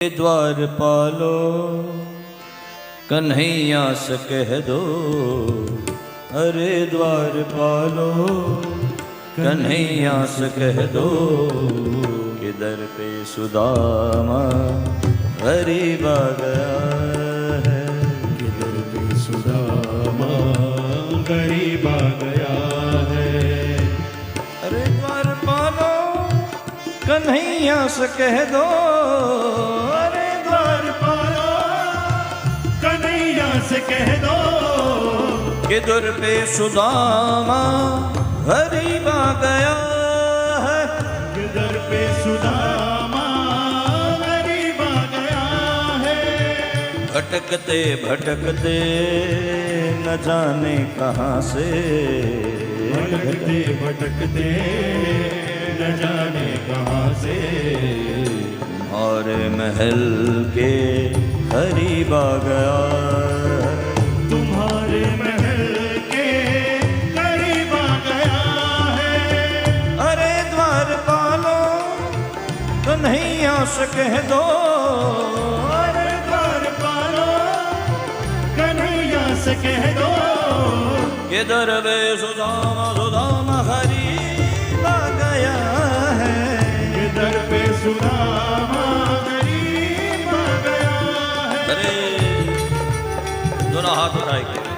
દ્વારપાલો કન્હૈયા સ કહ દો, અરે દ્વારપાલો કન્હૈયા સ કહ દો કે દર પે સુદામા ગરીબા ગયા હે. કે દર પે સુદામા ગરીબા ગયા હે. અરે દ્વારપાલો કન્હૈયા સ કહ દો कह दो कि दर पे सुदामा गरीब आ गया है। किधर पे सुदामा गरीब आ गया है। भटकते भटकते न जाने कहाँ से। भटकते भटकते न जाने कहाँ से। तुम्हारे महल के करीब आ गया कह दो। अरे द्वार पालो कन्हैया से कह दो। कि दरवे सुदामा सुदामा आ गया है। किधर पे सुदामा गरीब आ गया है। अरे, दोनों हाथ उठाए।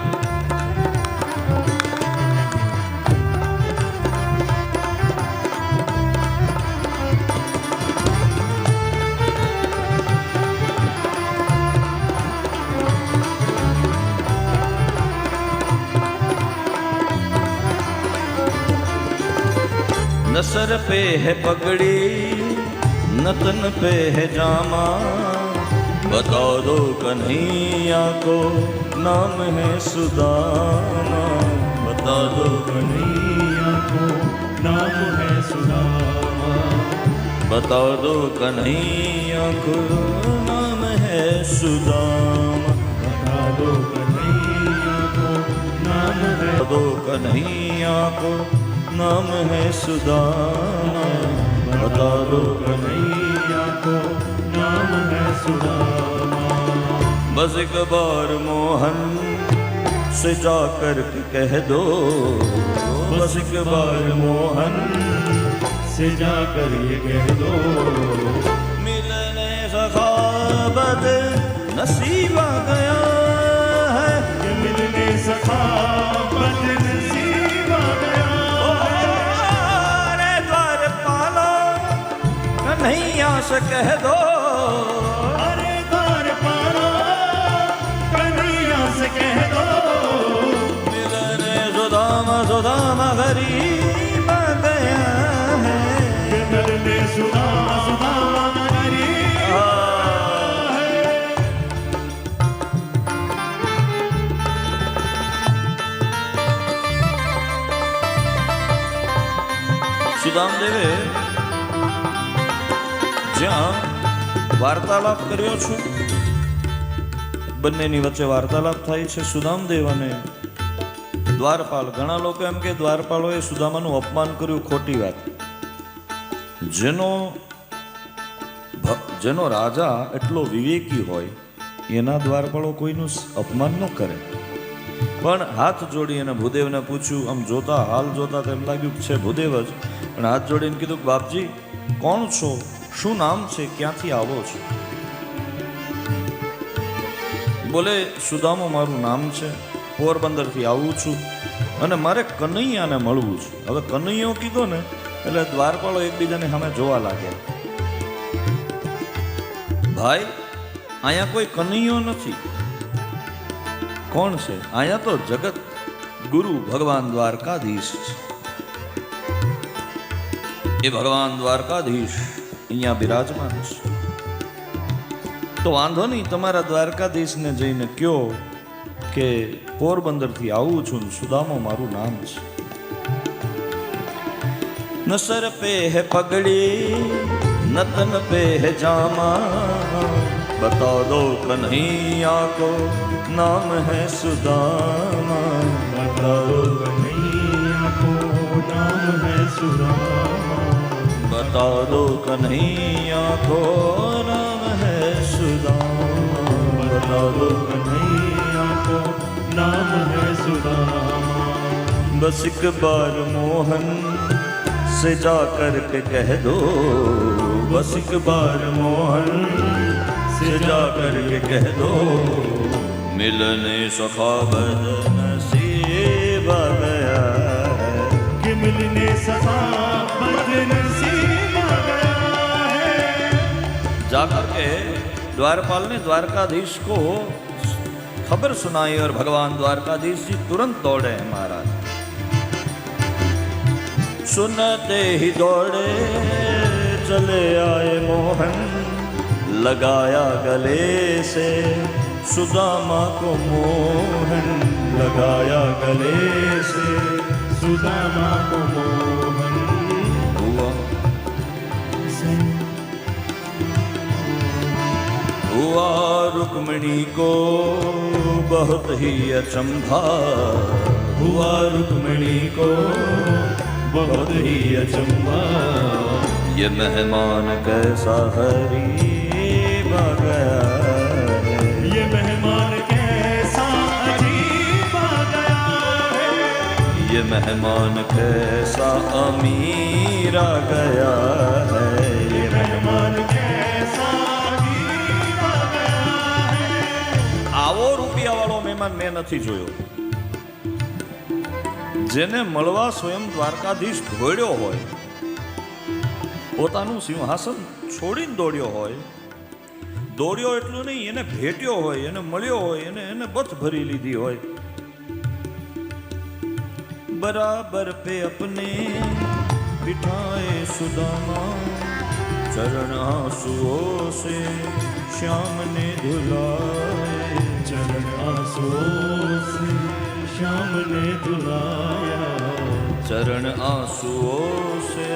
के नसर पे है पगड़ी, नतन पे है जामा। बता दो कन्हैया को नाम है सुदामा। बता दो कन्हैया को नाम है सुदामा। बता दो कन्हैया को नाम है सुदामा। बता दो कन्हैया को नाम है दो कन्हैया को नाम है सुदामा बता दो कन्हैया को नाम है सुदामा बस एक बार मोहन से जाकर के कह दो बस एक बार मोहन से जाकर ये कह दो मिलने सखाबत नसीब आ गया है कि मिलने सखाबत से कह दो જ્યાં વાર્તાલાપ કર્યો છું. બંનેની વચ્ચે વાર્તાલાપ થાય છે. સુદામદેવ અને દ્વારપાલ, ઘણા લોકો એમ કે દ્વારપાલોએ સુદામાનું અપમાન કર્યું. ખોટી વાત. જેનો જેનો રાજા એટલો વિવેકી હોય, એના દ્વારપાળો કોઈનું અપમાન ન કરે. પણ હાથ જોડી અને ભૂદેવને પૂછ્યું, આમ જોતા, હાલ જોતા તેમ લાગ્યું છે ભૂદેવ જ. પણ હાથ જોડીને કીધું બાપજી, કોણ છો? શું નામ છે? ક્યાંથી આવો છો? બોલે, સુદામો મારું નામ છે. પોરબંદરથી આવું છું અને મારે કનૈયાને મળવું છે. હવે કનૈયો કીધો ને, એટલે દ્વારપાળો એકબીજાને સામે જોવા લાગ્યા. ભાઈ, અહીંયા કોઈ કનૈયો નથી. કોણ છે? અહીંયા તો જગત ગુરુ ભગવાન દ્વારકાધીશ છે. એ ભગવાન દ્વારકાધીશ અહીંયા બિરાજમાન છે તો વાંધો નહીં તમારા દ્વારકાધીશને જઈને કયો કે પોરબંદરથી આવું છું સુદામો મારું નામ છે નસર પે હે પગડી નતન પે હે જામા બતા દો કન્હૈયા કો નામ હે સુદામા બતા દો કન્હૈયા કો નામ હે સુદામા તારો કન્હૈયા કો નામ હે સુદામ તારો કન્હૈયા કો નામ હે સુદામ બસ એક બાર મોહન से जा कर के कह दो बस एक बार मोहन से जा कर के कह दो मिलने सखावत नसीब गया कि मिलने सखावत नसीब जाकर के द्वारपाल ने द्वारकाधीश को खबर सुनाई और भगवान द्वारकाधीश जी तुरंत दौड़े महाराज। सुनते ही दौड़े, चले आए मोहन, लगाया गले से, सुदामा को मोहन, लगाया गले से, सुदामा को मोहन। हुआ रुक्मिणी को बहुत ही अचंभा हुआ रुक्मिणी को बहुत ही अचंबा ये मेहमान कैसा हरीब आ गया है ये मेहमान कैसा अजीब आ गया है ये मेहमान कैसा अमीर आ गया है નથી જોયો. જેને મળવા સ્વયં દ્વારકાધીશ દોડ્યો હોય, પોતાનું સિંહાસન છોડીને દોડ્યો હોય, દોડ્યો એટલું નહીં, એને ભેટ્યો હોય, એને મળ્યો હોય, એને એને બથ ભરી લીધી હોય. બરાબર પે અપને બિઠાએ સુદામા, ચરણ આંસુઓ સે, શ્યામને ધુલાય, ચરણ આંસુઓ શ્યામને ધુલાયા। ચરણ આંસુઓ છે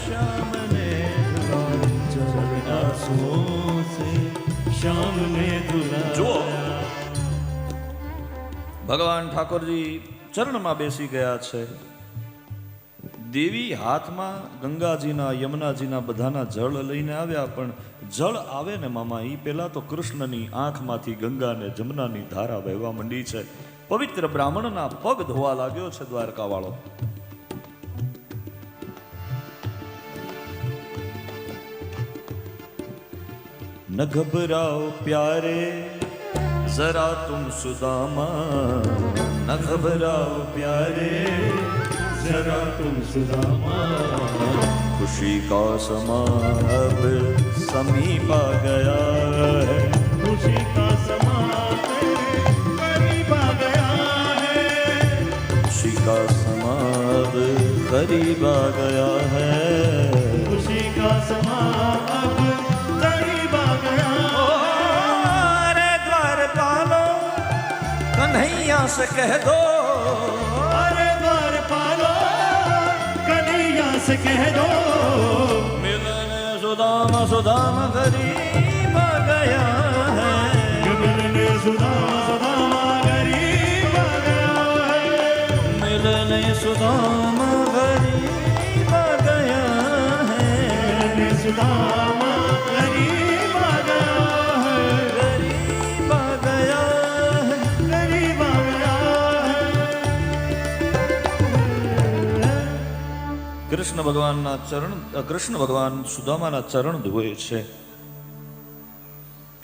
શ્યામ ને ચરણ આંસુઓ સે શ્યામ ને ધુલાયા ભગવાન ઠાકોરજી ચરણમાં બેસી ગયા છે। દેવી હાથમાં ગંગાજીના યમુનાજીના બધાના જળ લઈને આવ્યા પણ જળ આવે ને મામા એ પહેલાં તો કૃષ્ણની આંખમાંથી ગંગાને જમનાની ધારા વહેવા માંડી છે। પવિત્ર બ્રાહ્મણના પગ ધોવા લાગ્યો છે દ્વારકાવાળો न घबराओ प्यारे जरा तुम सुदामा न घबराओ प्यारे जरा तुम सुदामा खुशी का समा अब समीप आ गया है खुशी का समा अब करीब आ गया है खुशी का समा अब करीब आ गया अरे द्वार पालो कन्हैया से कह दो अरे द्वार पालो कन्हैया से कह दो मिलने सुदामा सुदामा करीब आ गया है गगन ने सुदामा सुदामा ચરને સુદામ ગરીબા ગયા હૈ સુદામ ગરીબા ગયા હૈ ગરીબા ગયા હૈ ગરીબા ગયા કૃષ્ણ ભગવાનના ચરણ કૃષ્ણ ભગવાન સુદામાના ચરણ ધોએ છે।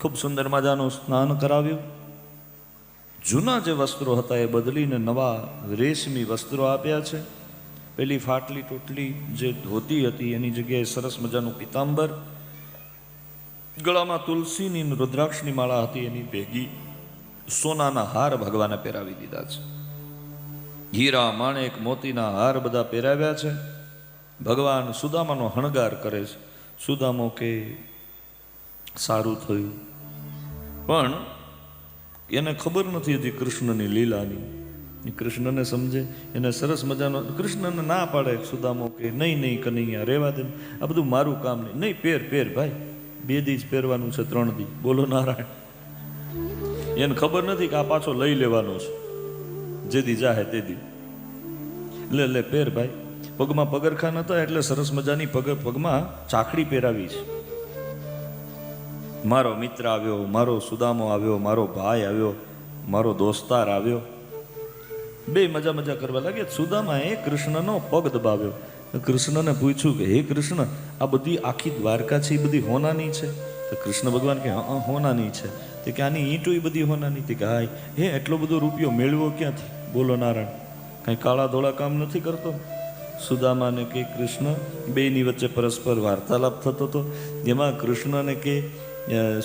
ખૂબ સુંદર મજાનું સ્નાન કરાવ્યું. જૂના જે વસ્ત્રો હતા એ બદલીને નવા રેશમી વસ્ત્રો આપ્યા છે. પેલી ફાટલી ટોટલી જે ધોતી હતી, એની જગ્યાએ સરસ મજાનું પિતાંબર, ગળામાં તુલસીની રુદ્રાક્ષની માળા હતી, એની ભેગી સોનાના હાર ભગવાને પહેરાવી દીધા છે. હીરા, માણેક, મોતીના હાર બધા પહેરાવ્યા છે. ભગવાન સુદામાનો હણગાર કરે છે. સુદામો કે, સારું થયું. પણ એને ખબર નથી હતી કૃષ્ણની લીલાની. કૃષ્ણને સમજે, એને સરસ મજાનો, કૃષ્ણને ના પાડે સુદામો કે, નહીં નહીં, કનૈયા, રહેવા દે. આ બધું મારું કામ નહીં. નહીં પહેર પહેર ભાઈ. બે દી પહેરવાનું છે, ત્રણ દી. બોલો નારાયણ. એને ખબર નથી કે આ પાછો લઈ લેવાનો છે. જે દી જાહે તે દી. લે લે પહેર ભાઈ. પગમાં પગરખા નતા એટલે સરસ મજાની પગ, પગમાં ચાકડી પહેરાવી છે. મારો મિત્ર આવ્યો, મારો સુદામો આવ્યો, મારો ભાઈ આવ્યો, મારો દોસ્તાર આવ્યો. બે મજા મજા કરવા લાગ્યા. સુદામાએ કૃષ્ણનો પગ દબાવ્યો. કૃષ્ણને પૂછ્યું કે, હે કૃષ્ણ, આ બધી આખી દ્વારકા છે, એ બધી હોનાની છે? તો કૃષ્ણ ભગવાન કે હા, હોનાની છે. તે કે આની ઈંટો એ બધી હોનાની? તે કે હા હે, એટલો બધો રૂપિયો મેળવ્યો ક્યાંથી? બોલો, નારાયણ, કાંઈ કાળા ધોળા કામ નથી કરતો? સુદામાને કે કૃષ્ણ, બેની વચ્ચે પરસ્પર વાર્તાલાપ થતો હતો. જેમાં કૃષ્ણને કે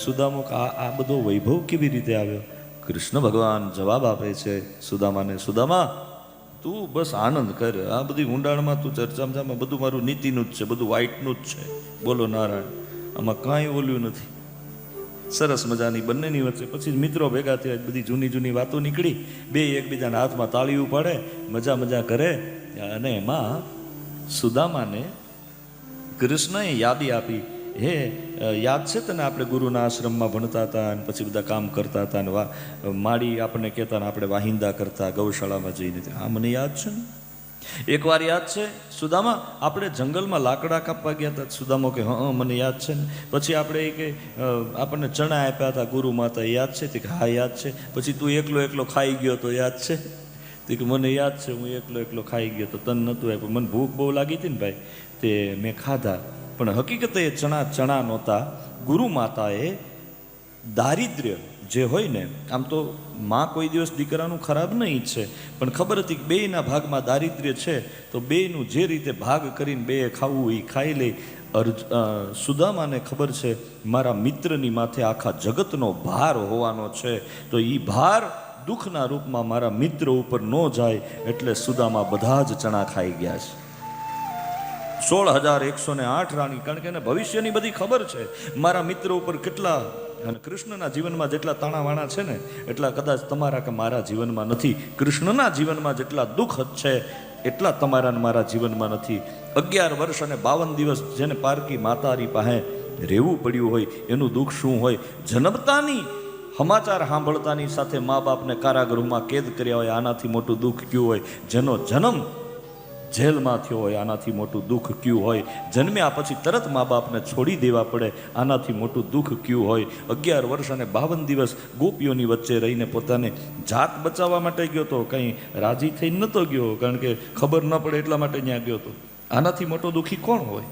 સુદામો આ આ બધો વૈભવ કેવી રીતે આવ્યો? કૃષ્ણ ભગવાન જવાબ આપે છે, સુદામાને, સુદામા, તું બસ આનંદ કર. આ બધી ઊંડાણમાં તું ચર્ચામાં બધું મારું નીતિનું જ છે, બધું વાઇટનું જ છે. બોલો નારાયણ, આમાં કાંઈ ઓલ્યું નથી. સરસ મજાની બંનેની વચ્ચે પછી મિત્રો ભેગા થયા બધી જૂની જૂની વાતો નીકળી. બે એકબીજાના હાથમાં તાળી ઉપાડે, મજા મજા કરે. અને એમાં સુદામાને કૃષ્ણએ યાદી આપી. હે યાદ છે તને આપણે ગુરુના આશ્રમમાં ભણતા હતા અને પછી બધા કામ કરતા હતા અને માળી આપણને કહેતા ને આપણે વાહિંદા કરતા, ગૌશાળામાં જઈને. હા મને યાદ છે ને? એકવાર યાદ છે, સુદામા, આપણે જંગલમાં લાકડા કાપવા ગયા હતા સુદામો કે, હા મને યાદ છે ને. પછી આપણે એ કે આપણને ચણા આપ્યા હતા ગુરુ માતા, યાદ છે? તે કે, હા, યાદ છે. પછી તું એકલો એકલો ખાઈ ગયો તો યાદ છે? તે કે, મને યાદ છે, હું એકલો એકલો ખાઈ ગયો તો તન નહોતું આપ્યું. મને ભૂખ બહુ લાગી હતી ને ભાઈ, તે મેં ખાધા. પણ હકીકતે એ ચણા ચણા નહોતા. ગુરુ માતાએ દારિદ્ર્ય જે હોય ને, આમ તો માં કોઈ દિવસ દીકરાનું ખરાબ નહીં ઈચ્છે, પણ ખબર હતી કે બેયના ભાગમાં દારિદ્ર્ય છે, તો બેયનું જે રીતે ભાગ કરીને બેએ ખાવું એ ખાઈ લે. અર્જ સુદામાને ખબર છે, મારા મિત્રની માથે આખા જગતનો ભાર હોવાનો છે. તો એ ભાર દુઃખના રૂપમાં મારા મિત્ર ઉપર ન જાય, એટલે સુદામા બધા જ ચણા ખાઈ ગયા છે. સોળ હજાર એકસો ને આઠ રાણી, કારણ કે એને ભવિષ્યની બધી ખબર છે. મારા મિત્ર ઉપર કેટલા, અને કૃષ્ણના જીવનમાં જેટલા તાણાવાણા છે ને, એટલા કદાચ તમારા કે મારા જીવનમાં નથી. કૃષ્ણના જીવનમાં જેટલા દુઃખ છે, એટલા તમારા મારા જીવનમાં નથી. અગિયાર વર્ષ અને બાવન દિવસ જેને પારકી માતારી પાસે રહેવું પડ્યું હોય, એનું દુઃખ શું હોય? જન્મતાની સમાચાર સાંભળતાની સાથે મા બાપને કારાગૃહમાં કેદ કર્યા હોય, આનાથી મોટું દુઃખ કયું હોય? જેનો જન્મ જેલમાં થયો હોય, આનાથી મોટું દુઃખ ક્યું હોય? જન્મ્યા પછી તરત મા બાપને છોડી દેવા પડે, આનાથી મોટું દુઃખ ક્યું હોય? અગિયાર વર્ષ અને બાવન દિવસ ગોપીઓની વચ્ચે રહીને પોતાને જાત બચાવવા માટે ગયો તો કંઈ રાજી થઈને નહોતો ગયો, કારણ કે ખબર ન પડે એટલા માટે ત્યાં ગયો તો. આનાથી મોટો દુઃખી કોણ હોય?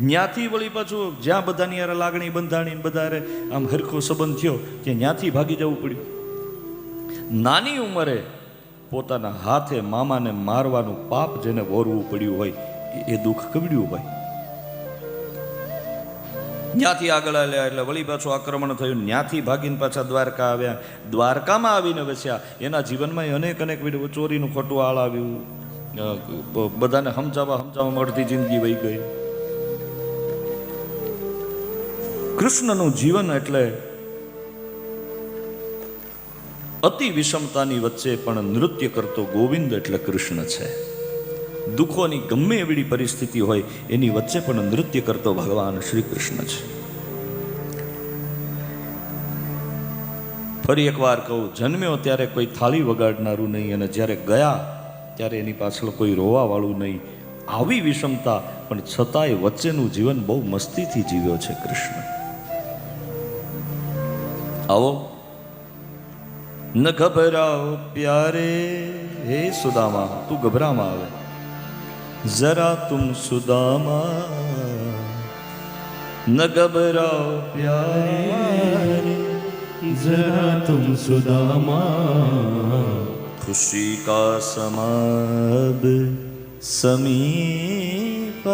ન્યાથી વળી પાછું જ્યાં બધાની યાર લાગણી બંધાણી બધારે આમ હરખો સંબંધ થયો, ત્યાં ન્યાથી ભાગી જવું પડ્યું. નાની ઉંમરે પોતાના હાથે મામાને મારવાનું પાપ જેને વોરવું પડ્યું હોય, એ- દુઃખ કબડ્યું હોય. ન્યાથી આગળ આવ્યા એટલે વળી પાછું આક્રમણ થયું. ન્યાથી ભાગીને પાછા દ્વારકા આવ્યા. દ્વારકામાં આવીને વસ્યા. એના જીવનમાં અનેક અનેક ચોરીનું ખોટું આળ આવ્યું. બધાને સમજાવવા સમજાવવા અડધી જિંદગી વહી ગઈ. કૃષ્ણનું જીવન એટલે અતિ વિષમતાની વચ્ચે પણ નૃત્ય કરતો ગોવિંદ એટલે કૃષ્ણ છે. દુઃખોની ગમે એવી પરિસ્થિતિ હોય, એની વચ્ચે પણ નૃત્ય કરતો ભગવાન શ્રી કૃષ્ણ છે. ફરી એકવાર કહું, જન્મ્યો ત્યારે કોઈ થાળી વગાડનારું નહીં અને જ્યારે ગયા ત્યારે એની પાછળ કોઈ રોવાવાળું નહીં. આવી વિષમતા, પણ છતાંય વચ્ચેનું જીવન બહુ મસ્તીથી જીવ્યો છે કૃષ્ણ. આવો. ન ગભરાઓ પ્યારે. હે સુદામા, તું ગભરામાં આવે. જરા તુમ સુદામા, ન ગભરાઓ પ્યારે. જરા તુમ સુદામા, ખુશી કા સમાબ સમીપ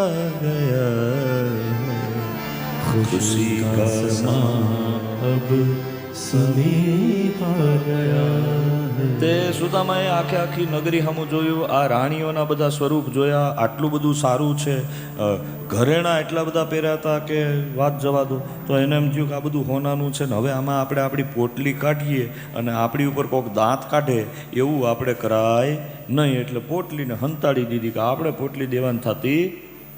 ગયા. ખુશી કા સમાબ તે સુદામાએ આખે આખી નગરી હમું જોયું, આ રાણીઓના બધા સ્વરૂપ જોયા, આટલું બધું સારું છે ઘરેણા એટલા બધા પહેર્યા હતા કે વાત જવા દો. તો એને એમ થયું કે આ બધું હોનાનું છે ને હવે આમાં આપણે આપણી પોટલી કાઢીએ અને આપણી ઉપર કોઈક દાંત કાઢે, એવું આપણે કરાય નહીં. એટલે પોટલીને હંતાડી દીધી કે આપણે પોટલી દેવાની થતી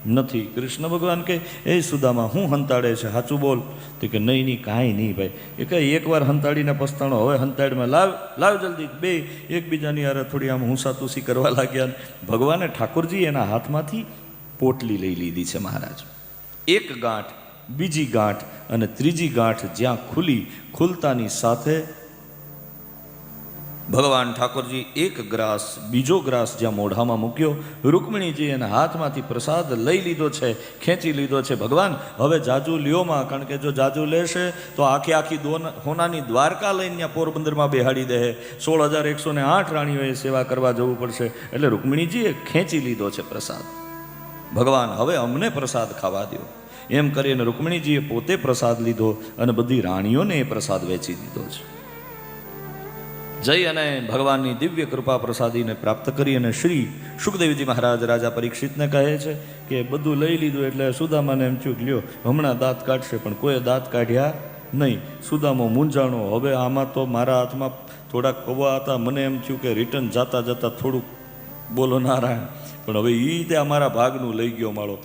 નથી. કૃષ્ણ ભગવાન કે એ સુદામા, હું હંતાડે છે? સાચું બોલ. તો કે, નહીં નહીં, કાંઈ નહીં ભાઈ. એ કહે એકવાર હંતાડીને પસ્તાણો, હવે હંતાડમાં લાવ લાવ જલ્દી, બે, એકબીજાની યાર થોડી આમ હુંસાતુસી કરવા લાગ્યા ભગવાને ઠાકોરજી એના હાથમાંથી પોટલી લઈ લીધી છે મહારાજ. એક ગાંઠ, બીજી ગાંઠ અને ત્રીજી ગાંઠ જ્યાં ખુલી, ખુલતાની સાથે ભગવાન ઠાકોરજી એક ગ્રાસ, બીજો ગ્રાસ જ્યાં મોઢામાં મૂક્યો રૂકમણીજી એના હાથમાંથી પ્રસાદ લઈ લીધો છે, ખેંચી લીધો છે. ભગવાન, હવે જાજુ લ્યોમાં કારણ કે જો જાજુ લેશે, તો આખી આખી દોન, હોનાની દ્વારકા લઈને ત્યાં પોરબંદરમાં બેહાડી દે સોળ હજાર એકસો ને આઠ રાણીઓએ સેવા કરવા જવું પડશે. એટલે રૂકમણીજીએ ખેંચી લીધો છે પ્રસાદ. ભગવાન, હવે અમને પ્રસાદ ખાવા દો એમ કરીને રૂકમણીજીએ પોતે પ્રસાદ લીધો અને બધી રાણીઓને એ પ્રસાદ વેચી દીધો છે. જઈ અને ભગવાનની દિવ્ય કૃપા પ્રસાદીને પ્રાપ્ત કરી અને શ્રી સુખદેવજી મહારાજ રાજા પરીક્ષિતને કહે છે કે બધું લઈ લીધું એટલે સુદામાને એમ થયું લ્યો, હમણાં દાંત કાઢશે, પણ કોઈ દાંત કાઢ્યા નહીં. સુદામો મૂંઝાણો, હવે આમાં તો મારા હાથમાં થોડાક કવા હતા. મને એમ થયું કે રિટર્ન જાતા જતા થોડુંક બોલો નારાયણ. પણ હવે એ રીતે અમારા ભાગનું લઈ ગયો માળો.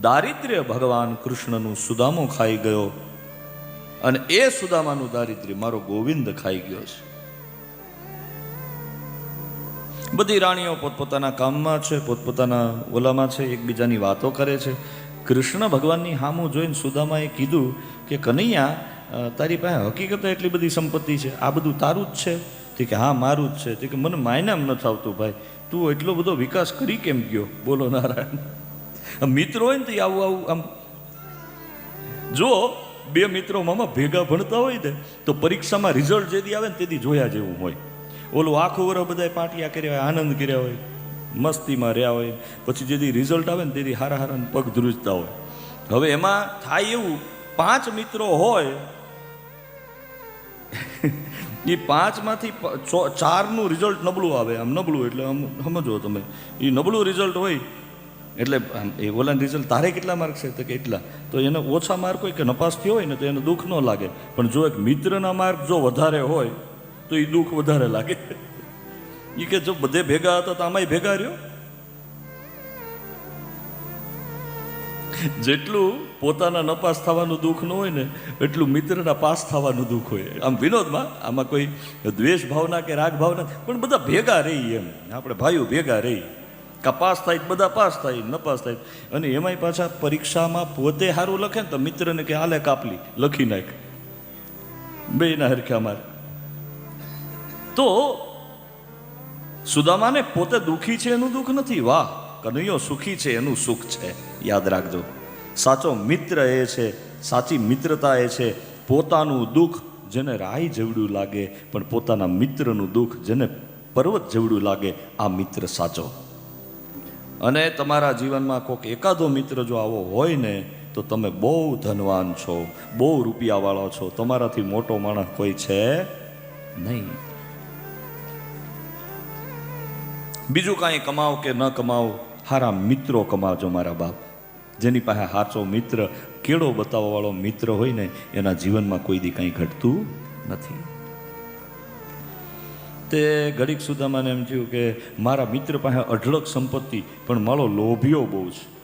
દારિદ્ર્ય ભગવાન કૃષ્ણનું સુદામો ખાઈ ગયો. અને એ સુદામાનું દારિદ્ર્ય મારો ગોવિંદ ખાઈ ગયો છે. બધી રાણીઓ પોતપોતાના કામમાં છે, પોતપોતાના ઓલામાં છે, એકબીજાની વાતો કરે છે. કૃષ્ણ ભગવાનની હામું જોઈને સુદામાએ કીધું કે, કનૈયા તારી પાસે હકીકતે એટલી બધી સંપત્તિ છે? આ બધું તારું જ છે? તે કે, હા, મારું જ છે. તે કે, મને માયનામ નથી આવતું ભાઈ. તું એટલો બધો વિકાસ કરી કેમ ગયો? બોલો નારાયણ. મિત્રો હોય ને તો આવું આવું, આમ જો બે મિત્રો મામા ભેગા ભણતા હોય ને, તો પરીક્ષામાં રિઝલ્ટ જેદી આવે ને તેથી જોયા જેવું હોય. ઓલું આખું વરસ બધાય પાટિયા કર્યા હોય, આનંદ કર્યા હોય, મસ્તીમાં રહ્યા હોય. પછી જેદી રિઝલ્ટ આવે ને તેથી હારા હારા પગ ધ્રુજતા હોય. હવે એમાં થાય એવું, પાંચ મિત્રો હોય એ પાંચમાંથી ચારનું રિઝલ્ટ નબળું આવે. આમ નબળું એટલે આમ સમજો તમે. એ નબળું રિઝલ્ટ હોય, એટલે એ ઓલા રિઝલ્ટ તારે કેટલા માર્ક છે? તો કે એટલા. તો એને ઓછા માર્ક હોય કે નપાસ થયો હોય ને તો એને દુઃખ ન લાગે. પણ જો એક મિત્રના માર્ક જો વધારે હોય તો એ દુઃખ વધારે લાગે. એ કે જો બધે ભેગા હતા તો આમાંય ભેગા રહ્યો? જેટલું પોતાના નપાસ થવાનું દુઃખ ન હોય ને, એટલું મિત્રના પાસ થવાનું દુઃખ હોય. આમ વિનોદમાં આમાં કોઈ દ્વેષ ભાવના કે રાગ ભાવના પણ બધા ભેગા રહી એમ. આપણે ભાઈઓ ભેગા રહી. કા થાય બધા પાસ થાય ન પાસ થાય. અને એમાંય પાછા પરીક્ષામાં પોતે સારું લખે ને તો મિત્રને કે હાલે કાપલી, લખી નાખ. બે ના હરખ્યા માર. તો સુદામાને પોતે દુઃખી છે એનું દુઃખ નથી? વાહ, કનૈયો સુખી છે, એનું સુખ છે. યાદ રાખજો. સાચો મિત્ર એ છે, સાચી મિત્રતા એ છે. પોતાનું દુઃખ જેને રાઈ જેવડું લાગે, પણ પોતાના મિત્રનું દુઃખ જેને પર્વત જેવડું લાગે, આ મિત્ર સાચો. અને તમારા જીવનમાં કોઈક એકાદો મિત્ર જો આવો હોય ને, તો તમે બહુ ધનવાન છો, બહુ રૂપિયાવાળો છો. તમારાથી મોટો માણસ કોઈ છે નહીં. બીજું કાંઈ કમાવો કે ન કમાવો, હારા મિત્રો કમાવજો મારા બાપ. જેની પાસે સાચો મિત્ર, કેળો બતાવવાવાળો મિત્ર હોય ને, એના જીવનમાં કોઈ દી કંઈ ઘટતું નથી. તે ઘડીક મને એમ થયું કે મારા મિત્ર પાસે અઢળક સંપત્તિ, પણ મારો લોભિયો બહુ છે.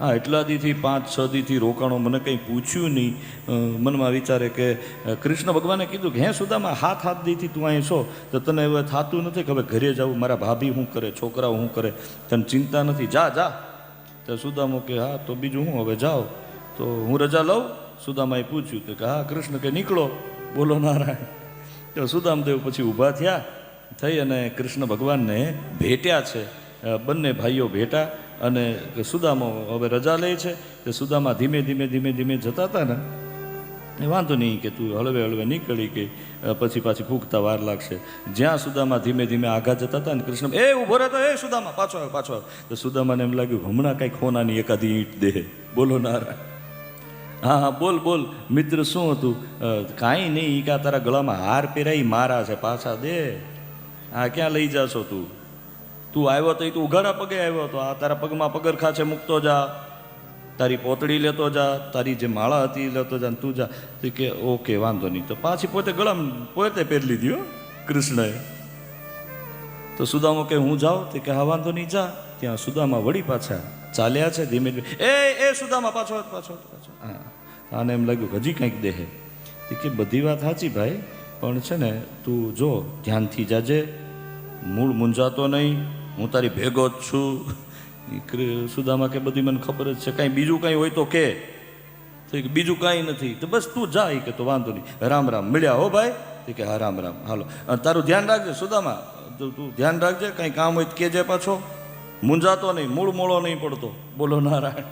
હા એટલા દીથી, પાંચ, છ દીથી રોકાણો મને કંઈ પૂછ્યું નહીં. મનમાં વિચારે કે કૃષ્ણ ભગવાને કીધું કે, હે સુદામા, હાથ હાથ દીથી તું અહીં છો. તો તને હવે થતું નથી કે હવે ઘરે જવું મારા ભાભી શું કરે, છોકરાઓ શું કરે? તને ચિંતા નથી? જા જા. તો સુદામો કે, હા, તો બીજું હું હવે જાઓ. તો હું રજા લઉં. સુદામાએ પૂછ્યું તો કે, હા, કૃષ્ણ કે, નીકળો. બોલો, નારાયણ. તો સુદામદેવ પછી ઊભા થયા. થઈ અને કૃષ્ણ ભગવાનને ભેટ્યા છે. બંને ભાઈઓ ભેટા. અને સુદામો હવે રજા લે છે તે સુદામા ધીમે ધીમે ધીમે ધીમે જતા હતા ને, એ વાંધો નહીં કે તું હળવે હળવે નીકળી કે પછી પાછી ફૂંકતા વાર લાગશે. જ્યાં સુદામા ધીમે ધીમે આઘા જતા હતા ને કૃષ્ણ એ, ઊભો રહેતો, એ સુદામા, પાછો આવ્યો પાછો આવ્યો તો સુદામાને એમ લાગ્યું, હમણાં કાંઈ ખોનાની એકાદી ઈંટ દે. બોલો નારા હા હા, બોલ બોલ. મિત્ર શું હતું? કાંઈ નહીં કા તારા ગળામાં હાર પહેરાઈ, મારા છે, પાછા દે. હા ક્યાં લઈ જાશો તું? તું આવ્યો તો એ તું ઉઘાડા પગે આવ્યો તો આ તારા પગમાં પગરખા છે મૂકતો જા, તારી પોતળી લેતો જા, તારી જે માળા હતી લેતો જા તું જા. તો કે, ઓકે, વાંધો નહીં. તો પાછી પોતે ગળામાં, પોતે પહેરી લીધી હો, કૃષ્ણએ. તો સુદામો કે, હું જાઉં? તે કે, હા, વાંધો નહીં, જા. ત્યાં સુદામા વળી પાછા ચાલ્યા છે ધીમે ધીમે. એ એ, સુદામા, પાછો પાછો પાછો હા. આને એમ લાગ્યું હજી કંઈક દેહે. તે કે, બધી વાત સાચી ભાઈ, પણ છે ને તું જો ધ્યાનથી જાજે, મૂળ મૂંઝાતો નહીં હું તારી ભેગો જ છું. સુદામા કે બધી મને ખબર જ છે. કાંઈ બીજું કાંઈ હોય તો કે. તો કે બીજું કાંઈ નથી. તો બસ તું જા. કે તો વાંધો નહીં. રામ રામ. મળ્યા હો ભાઈ. તો કે હા, રામ રામ. હાલો. તારું ધ્યાન રાખજે, સુદામા. તું ધ્યાન રાખજે, કંઈ કામ હોય તો કહેજે પાછો. મૂંઝાતો નહીં. મૂળ મોળો નહીં પડતો. બોલો નારાયણ.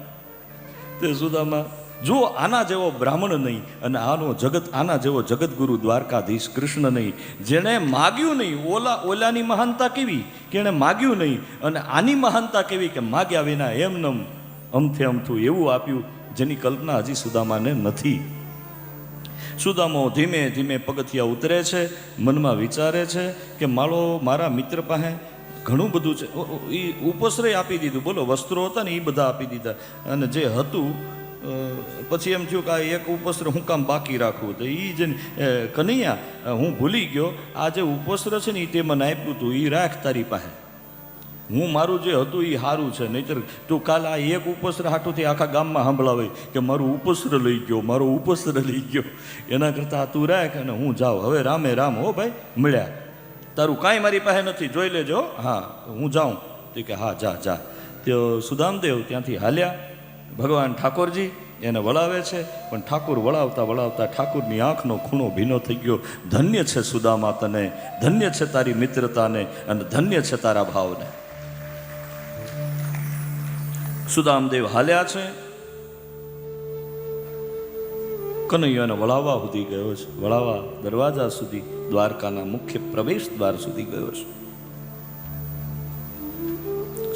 તે સુદામા, જુઓ, આના જેવો બ્રાહ્મણ નહીં અને આનો જગત, આના જેવો જગતગુરુ દ્વારકાધીશ કૃષ્ણ નહીં. જેણે માગ્યું નહીં, ઓલા, ઓલાની મહાનતા કેવી? કે એણે માગ્યું નહીં અને આની મહાનતા કેવી કે માગ્યા વિના એમનેમ અમથે અમથું એવું આપ્યું જેની કલ્પના હજી સુદામાને નથી. સુદામો ધીમે ધીમે પગથિયા ઉતરે છે, મનમાં વિચારે છે કે મારો મારા મિત્ર પાસે ઘણું બધું છે. એ ઉપશ્રય આપી દીધું. બોલો, વસ્ત્રો હતા ને એ બધા આપી દીધા. અને જે હતું પછી એમ થયું કે આ એક ઉપસ્ત્ર હું કામ બાકી રાખવું તો એ જે કનૈયા હું ભૂલી ગયો. આ જે ઉપસ્ત્ર છે ને એ તે મને આપ્યું હતું. એ રાખ તારી પાસે. હું મારું જે હતું એ સારું છે. નહીતર તું કાલ આ એક ઉપસ્ત્ર હાટુથી આખા ગામમાં સાંભળાવે કે મારું ઉપસ્ત્ર લઈ ગયો, મારો ઉપસ્ત્ર લઈ ગયો. એના કરતાં તું રાખ અને હું જાઉં. હવે રામે રામ હો ભાઈ, મળ્યા. તારું કાંઈ મારી પાસે નથી. જોઈ લેજો. હા, હું જાઉં. તો કે હા, જા જા. તો સુદામદેવ ત્યાંથી હાલ્યા. ભગવાન ઠાકોરજી એને વળાવે છે, પણ ઠાકુર વળાવતા વળાવતા ઠાકુરની આંખનો ખૂણો ભીનો થઈ ગયો. ધન્ય છે સુદામા તને ધન્ય છે તારી મિત્રતાને અને ધન્ય છે તારા ભાવને. સુદામદેવ હાલ્યા છે. કનૈયાને વળાવવા સુધી ગયો છે. વળાવવા દરવાજા સુધી, દ્વારકાના મુખ્ય પ્રવેશ દ્વાર સુધી ગયો છે.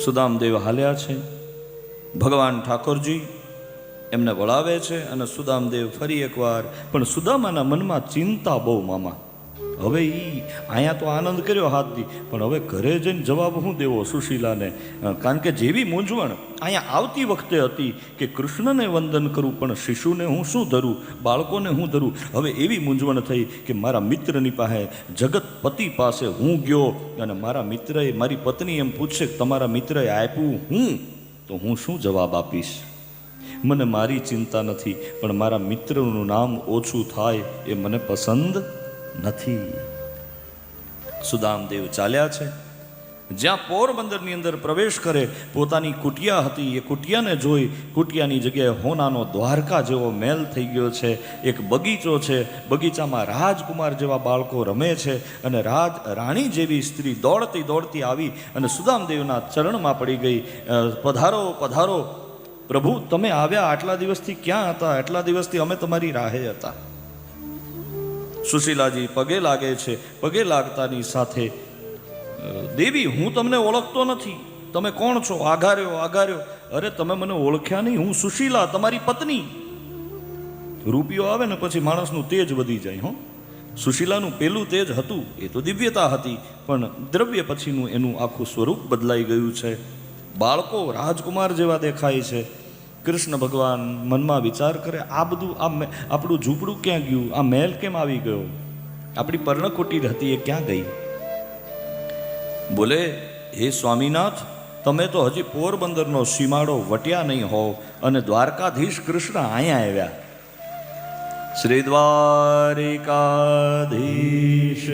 સુદામદેવ હાલ્યા છે. ભગવાન ઠાકોરજી એમને વળાવે છે અને સુદામદેવ ફરી એકવાર, પણ સુદામાના મનમાં ચિંતા બહુ મામા. હવે એ અહીંયા તો આનંદ કર્યો હાથથી પણ હવે ઘરે જઈને જવાબ હું દેવો સુશીલાને? કારણ કે જેવી મૂંઝવણ અહીંયા આવતી વખતે હતી કે કૃષ્ણને વંદન કરું, પણ શિશુને હું શું ધરું, બાળકોને હું ધરું? હવે એવી મૂંઝવણ થઈ કે મારા મિત્રની પાસે જગતપતિ પાસે હું ગયો અને મારા મિત્રએ મારી પત્ની એમ પૂછશે તમારા મિત્રએ આપ્યું હું? તો હું શું જવાબ આપીશ? મને મારી ચિંતા નથી, પણ મારા મિત્રનું નામ ઓછું થાય એ મને પસંદ નથી. સુદામદેવ ચાલ્યા છે. જ્યાં પોરબંદરની અંદર પ્રવેશ કરે, પોતાની કુટિયા હતી, એ કુટિયાને જોઈ કુટિયાની જગ્યાએ હોનાનો દ્વારકા જેવો મેલ થઈ ગયો છે, એક બગીચો છે, બગીચામાં રાજકુમાર જેવા બાળકો રમે છે અને રાજ, રાણી જેવી સ્ત્રી દોડતી દોડતી આવી અને સુદામદેવના ચરણમાં પડી ગઈ. પધારો પધારો, પ્રભુ, તમે આવ્યા આટલા દિવસથી ક્યાં હતા? આટલા દિવસથી અમે તમારી રાહે હતા. સુશીલાજી પગે લાગે છે, પગે લાગતાની સાથે દેવી, હું તમને ઓળખતો નથી. તમે કોણ છો? આઘાર્યો આઘાર્યો. અરે, તમે મને ઓળખ્યા નહીં. હું સુશીલા, તમારી પત્ની. રૂપિયો આવે ને પછી માણસનું તેજ વધી જાય, હો. સુશીલાનું પેલું તેજ હતું, એ તો દિવ્યતા હતી, પણ દ્રવ્ય પછીનું એનું આખું સ્વરૂપ બદલાઈ ગયું છે. બાળકો રાજકુમાર જેવા દેખાય છે. કૃષ્ણ ભગવાન મનમાં વિચાર કરે, આ બધું, આ આપણું ઝૂંપડું ક્યાં ગયું? આ મહેલ કેમ આવી ગયો? આપણી પર્ણકુટીર હતી, એ ક્યાં ગઈ? બોલે, હે સ્વામીનાથ, તમે તો હજી પોરબંદરનો સીમાડો વટ્યા નહીં હોવ અને દ્વારકાધીશ કૃષ્ણ અહીંયા આવ્યા. શ્રી દ્વારિકાધીશ